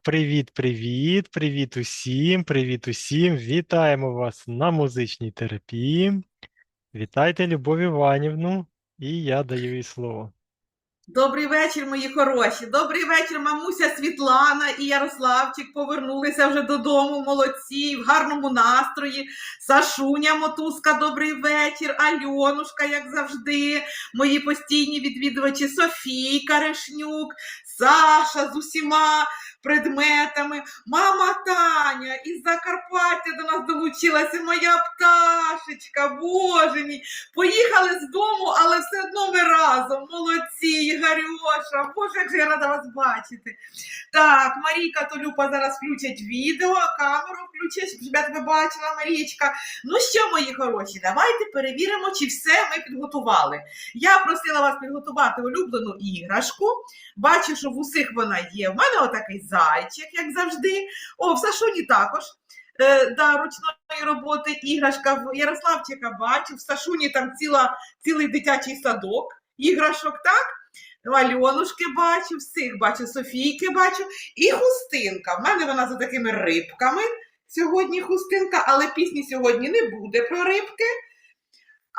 привіт, привіт, привіт усім, привіт усім. Вітаємо вас на музичній терапії. Вітайте Любов Іванівну, і я даю їй слово. Добрий вечір, мої хороші. Добрий вечір, мамуся Світлана і Ярославчик повернулися вже додому. Молодці, в гарному настрої. Сашуня Мотузка, добрий вечір. Альонушка, як завжди. Мої постійні відвідувачі Софійка Решнюк, Саша з усіма предметами. Мама Таня із Закарпаття до нас долучилася. Моя пташечка, боже мій. Поїхали з дому, але все одно ми разом. Молодці, Ігорюша. Боже, як же я рада вас бачити. Так, Марійка Толюпа зараз включать відео, камеру включать, щоб я тебе бачила, Марічка. Ну що, мої хороші, давайте перевіримо, чи все ми підготували. Я просила вас підготувати улюблену іграшку. Бачу, що в усіх вона є. В мене отакий зайчик, як завжди. О, в Сашуні також. Е, да, ручної роботи іграшка в Ярославчика бачу, в Сашуні там ціла, цілий дитячий садок іграшок, так? Альонушки бачу, всіх бачу, Софійки бачу. І хустинка. В мене вона за такими рибками. Сьогодні хустинка, але пісні сьогодні не буде про рибки.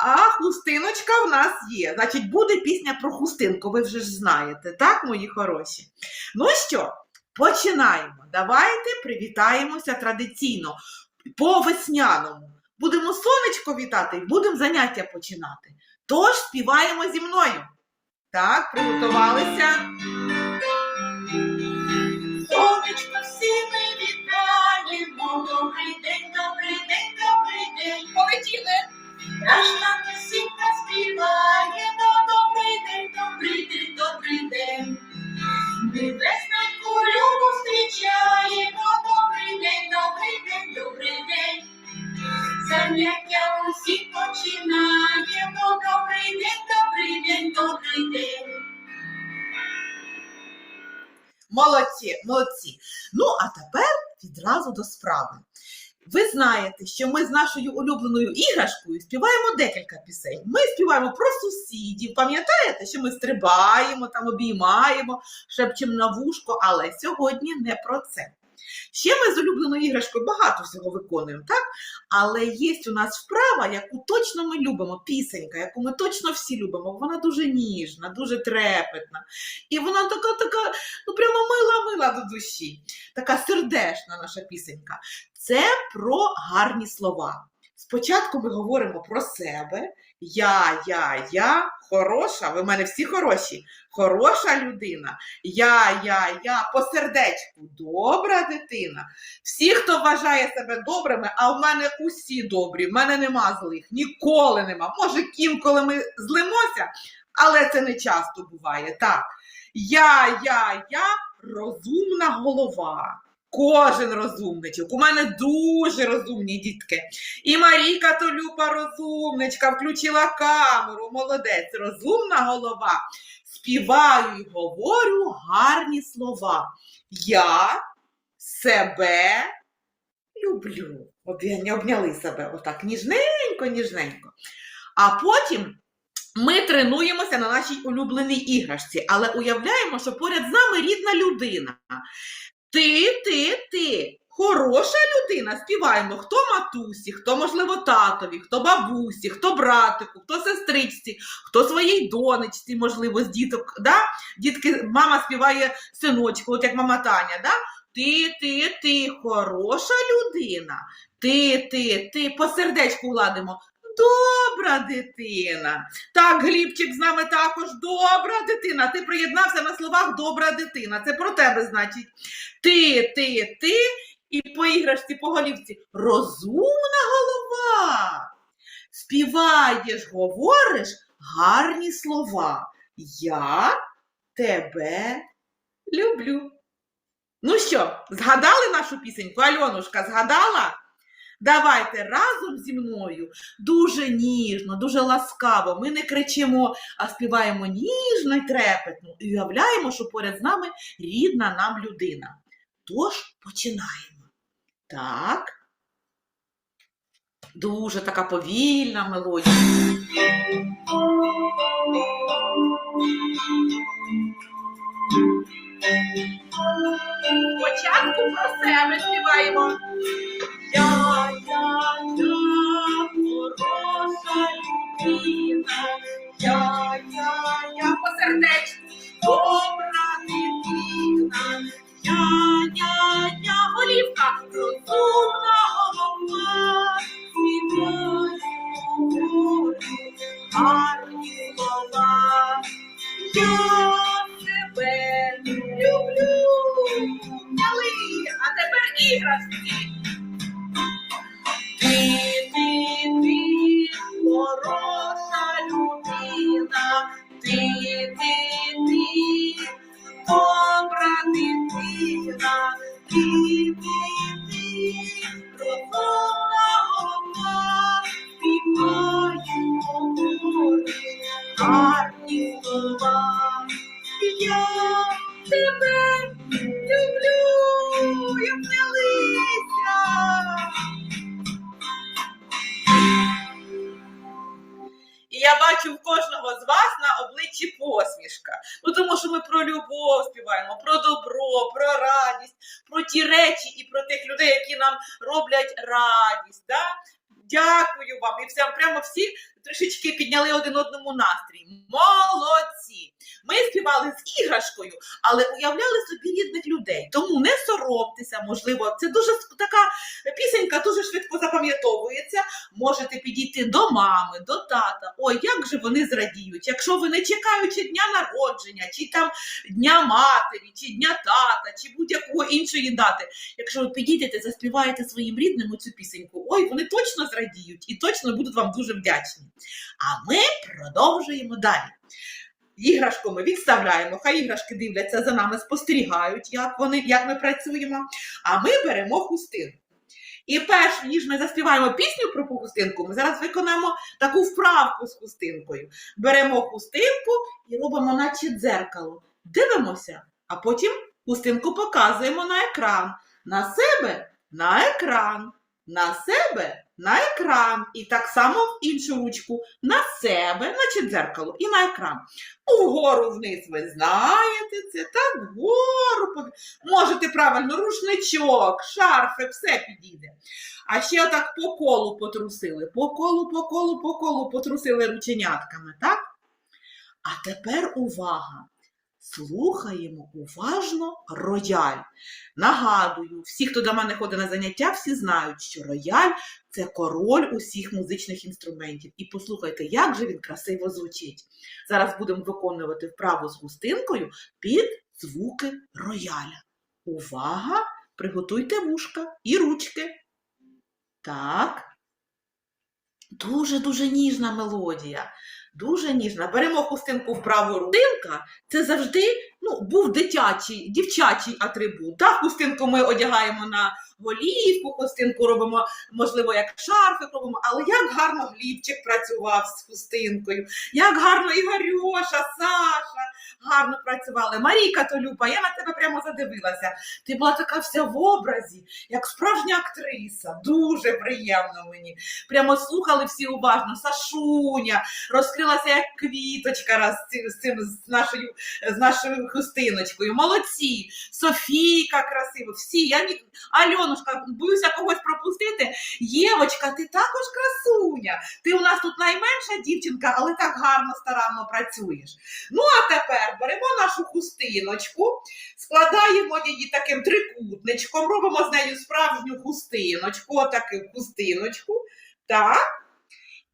А хустиночка в нас є. Значить, буде пісня про хустинку, ви вже ж знаєте, так, мої хороші? Ну що, починаємо. Давайте привітаємося традиційно, по весняному. Будемо сонечко вітати і будемо заняття починати. Тож співаємо зі мною. Так, приготувалися. Сонечко, всі ми вітаємо. Добрий день, добрий день, добрий день. Полетіли. Наш нам пісенька співає. Ну, добрий день, добрий день, добрий день. Молодці, молодці. Ну, а тепер відразу до справи. Ви знаєте, що ми з нашою улюбленою іграшкою співаємо декілька пісень. Ми співаємо про сусідів. Пам'ятаєте, що ми стрибаємо, там обіймаємо, шепчемо на вушко, але сьогодні не про це. Ще ми з улюбленою іграшкою багато всього виконуємо, так? Але є у нас вправа, яку точно ми любимо, пісенька, яку ми точно всі любимо. Вона дуже ніжна, дуже трепетна. І вона така, така, ну прямо мила-мила до душі. Така сердешна наша пісенька. Це про гарні слова. Спочатку ми говоримо про себе. Я, я, я хороша. Ви в мене всі хороші. Хороша людина. Я, я, я по сердечку. Добра дитина. Всі, хто вважає себе добрими, а в мене усі добрі, в мене нема злих, ніколи нема. Може, ким, коли ми злимося, але це не часто буває. Так. Я, я, я розумна голова. Кожен розумничок. У мене дуже розумні дітки. І Марійка Толюпа розумничка, включила камеру. Молодець, розумна голова. Співаю і говорю гарні слова. Я себе люблю. Обня- Обняли себе отак ніжненько, ніжненько. А потім ми тренуємося на нашій улюбленій іграшці, але уявляємо, що поряд з нами рідна людина. Ти, ти, ти. Хороша людина, співаємо, хто матусі, хто, можливо, татові, хто бабусі, хто братику, хто сестричці, хто своїй донечці, можливо, з діток. Да? Дітки, мама співає синочку, от як мама Таня. Да? Ти, ти, ти, хороша людина. Ти, ти, ти, по сердечку гладимо. Добра дитина. Так, Глібчик з нами також добра дитина. Ти приєднався на словах добра дитина. Це про тебе, значить. Ти, ти, ти, і по іграшці, по голівці. Розумна голова. Співаєш, говориш гарні слова. Я тебе люблю. Ну що, згадали нашу пісеньку? Альонушка, згадала? Давайте разом зі мною дуже ніжно, дуже ласкаво. Ми не кричимо, а співаємо ніжно й трепетно і уявляємо, що поряд з нами рідна нам людина. Тож починаємо. Так. Дуже така повільна мелодія. Спочатку про себе співаємо. Я, я, я, в кожного з вас на обличчі посмішка. Ну тому що ми про любов співаємо, про добро, про радість, про ті речі і про тих людей, які нам роблять радість. Да? Дякую вам. І прямо всі трішечки підняли один одному настрій. Молодці! Ми співали з іграшкою, але уявляли собі рідних людей. Тому не соромтеся, можливо, це дуже така пісенька, дуже швидко запам'ятовується. Можете підійти до мами, до тата. Ой, як же вони зрадіють, якщо ви не чекаючи дня народження, чи там дня матері, чи дня тата, чи будь-якої іншої дати. Якщо ви підійдете, заспіваєте своїм рідним цю пісеньку, ой, вони точно зрадіють і точно будуть вам дуже вдячні. А ми продовжуємо далі. Іграшку ми відставляємо, хай іграшки дивляться за нами, спостерігають, як вони, як ми працюємо. А ми беремо хустинку. І перш ніж ми заспіваємо пісню про хустинку, ми зараз виконаємо таку вправку з хустинкою. Беремо хустинку і робимо, наче дзеркало. Дивимося, а потім хустинку показуємо на екран. На себе на екран. На себе на екран. І так само в іншу ручку. На себе, наче дзеркало, і на екран. Угору вниз ви знаєте це, так, вгору. Можете правильно, рушничок, шарфик, все підійде. А ще отак по колу потрусили. По колу, по колу, по колу потрусили рученятками, так? А тепер увага! Слухаємо уважно рояль. Нагадую, всі, хто до мене ходить на заняття, всі знають, що рояль це король усіх музичних інструментів. І послухайте, як же він красиво звучить. Зараз будемо виконувати вправу з густинкою під звуки рояля. Увага! Приготуйте вушка і ручки. Так. Дуже-дуже ніжна мелодія. Дуже ніжна. Беремо хустинку в праву руку. Це завжди ну, був дитячий, дівчачий атрибут. Так, хустинку ми одягаємо на голівку, хустинку робимо, можливо, як шарфик робимо, але як гарно Глібчик працював з хустинкою, як гарно Ігорюша, Саша гарно працювали. Марійка Толюпа, я на тебе прямо задивилася. Ти була така вся в образі, як справжня актриса. Дуже приємно мені. Прямо слухали всі уважно. Сашуня розкрилася як квіточка раз з цим з нашою, з нашою хустиночкою. Молодці, Софійка красива, всі. Я ні... Альонушка, боюся когось пропустити. Євочка, ти також красуня. Ти у нас тут найменша дівчинка, але так гарно старанно працюєш. Ну а тепер беремо нашу хустиночку, складаємо її таким трикутничком, робимо з нею справжню хустиночку, отаку хустиночку. Так.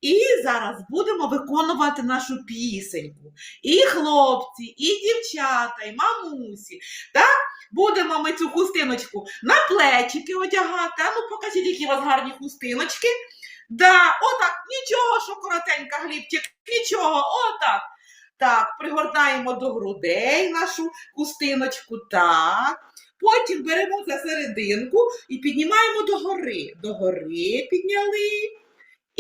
І зараз будемо виконувати нашу пісеньку. І хлопці, і дівчата, і мамусі. Так? Будемо ми цю хустиночку на плечики одягати. А ну покажіть, які у вас гарні хустиночки. Да, отак, нічого, що коротенька, Глібчик, нічого, отак. Так, пригортаємо до грудей нашу хустиночку. Так. Потім беремо за серединку і піднімаємо догори. Догори підняли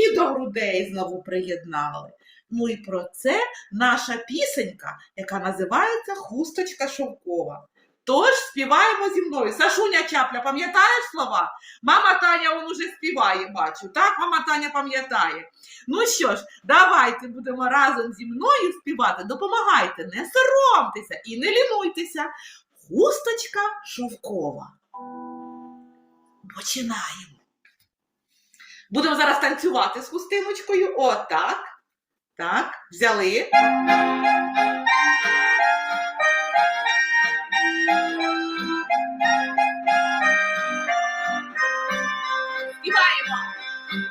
і до грудей знову приєднали. Ну і про це наша пісенька, яка називається Хусточка шовкова. Тож співаємо зі мною. Сашуня Чапля, пам'ятаєш слова? Мама Таня он уже співає, бачу. Так, мама Таня пам'ятає. Ну що ж, давайте будемо разом зі мною співати. Допомагайте, не соромтеся і не лінуйтеся. Хусточка шовкова. починаємо. Будемо зараз танцювати з хустиночкою. Отак. Так, взяли. Співаємо.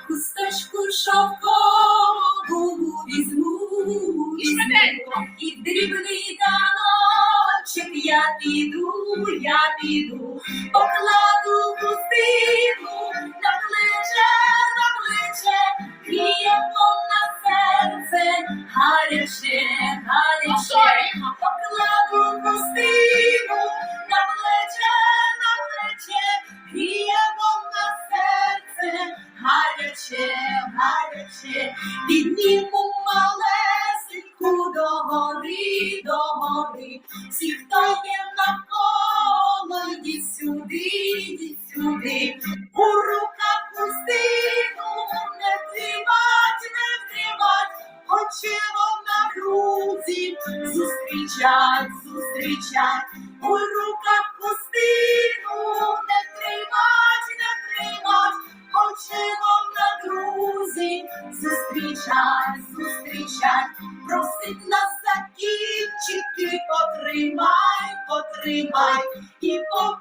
Хусточку шовкову візьму і швиденько, і дрібний таночок я піду, я піду, покладу хустину на плече, гріємо на серце, гаряче, гаряче, покладу хустину на плече, на плече, гріємо на серце, гаряче, гаряче, підніму друзі, зустрічать, зустрічать, просить нас закінчити, потримай, потримай, і по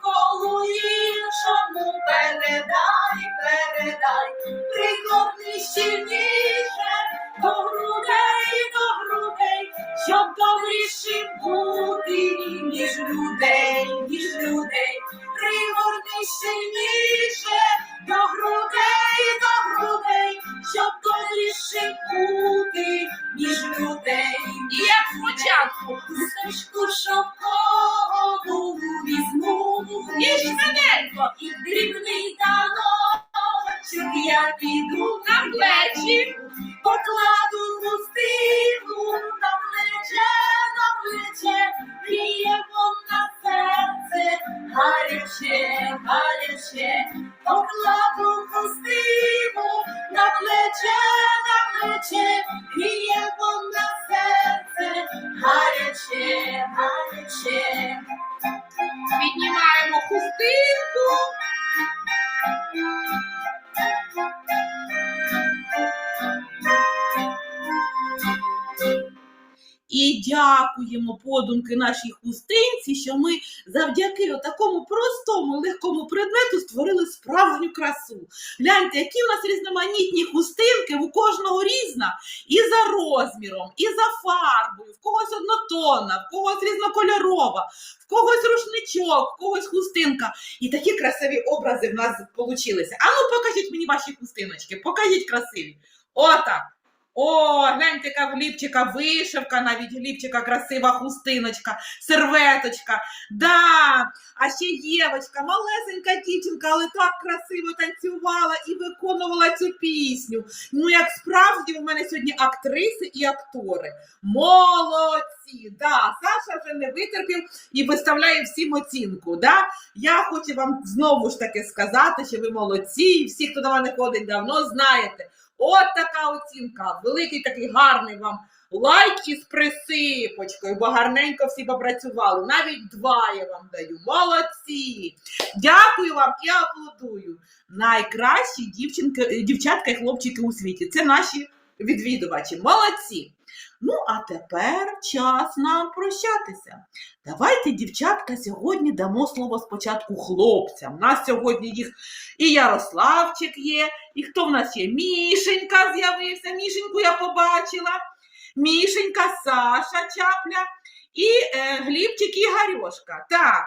іншому передай, передай, пригорни щільніше до грудей, до грудей, щоб добріші бути, ніж людей, ніж людей, пригорни сильніше, до грудей, до грудей, щоб добріші бути, дякуємо подумки нашій хустинці, що ми завдяки такому простому легкому предмету створили справжню красу. Гляньте, які у нас різноманітні хустинки, у кожного різна і за розміром, і за фарбою, в когось однотонна, в когось різнокольорова, в когось рушничок, в когось хустинка. І такі красиві образи в нас получилися. А ну покажіть мені ваші хустиночки, покажіть красиві. Отак. О, гляньте, яка в ліпчика вишивка, навіть гліпчика красива хустиночка, серветочка. Да, а ще Євочка, малесенька дівчинка, але так красиво танцювала і виконувала цю пісню. Ну, як справді, у мене сьогодні актриси і актори. Молодці! Да, Саша вже не витерпів і виставляє всім оцінку. Да? Я хочу вам знову ж таки сказати, що ви молодці, і всі, хто до мене ходить давно, знаєте. От така оцінка. Великий такий гарний вам лайк із присипочкою, бо гарненько всі попрацювали. Навіть два я вам даю. Молодці! Дякую вам і аплодую. Найкращі дівчинки, дівчатка і хлопчики у світі. Це наші відвідувачі. Молодці! Ну, а тепер час нам прощатися. Давайте, дівчатка, сьогодні дамо слово спочатку хлопцям. У нас сьогодні їх і Ярославчик є, і хто в нас є? Мішенька з'явився. Мішеньку я побачила. Мішенька, Саша Чапля і е, Глібчик і Гарьошка. Так,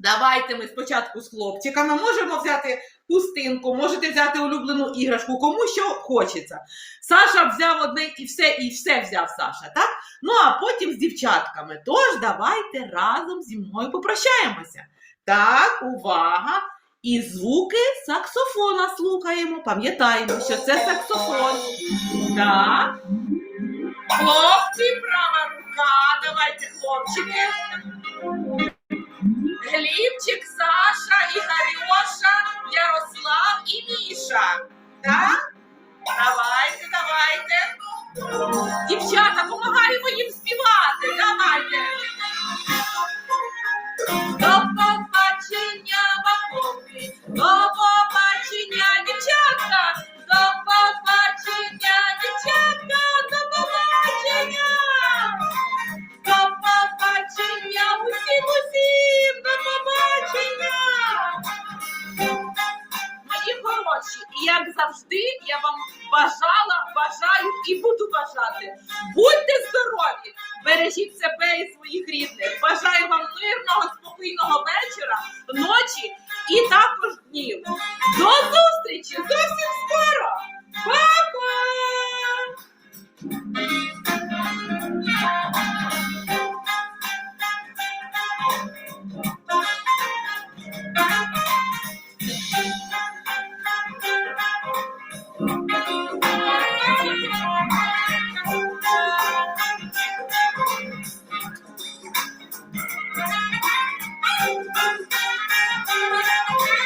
давайте ми спочатку з хлопчиками можемо взяти хустинку, можете взяти улюблену іграшку, кому що хочеться. Саша взяв одне і все, і все взяв Саша, так? Ну а потім з дівчатками. Тож давайте разом зі мною попрощаємося. Так, увага! І звуки саксофона слухаємо. Пам'ятаємо, що це саксофон. Так. Хлопці, права рука. Давайте, хлопчики. Глібчик, Саша, Ігорьоша, Ярослав і Міша. Так? Давайте, давайте. Дівчата, допомагаємо їм співати. Давайте.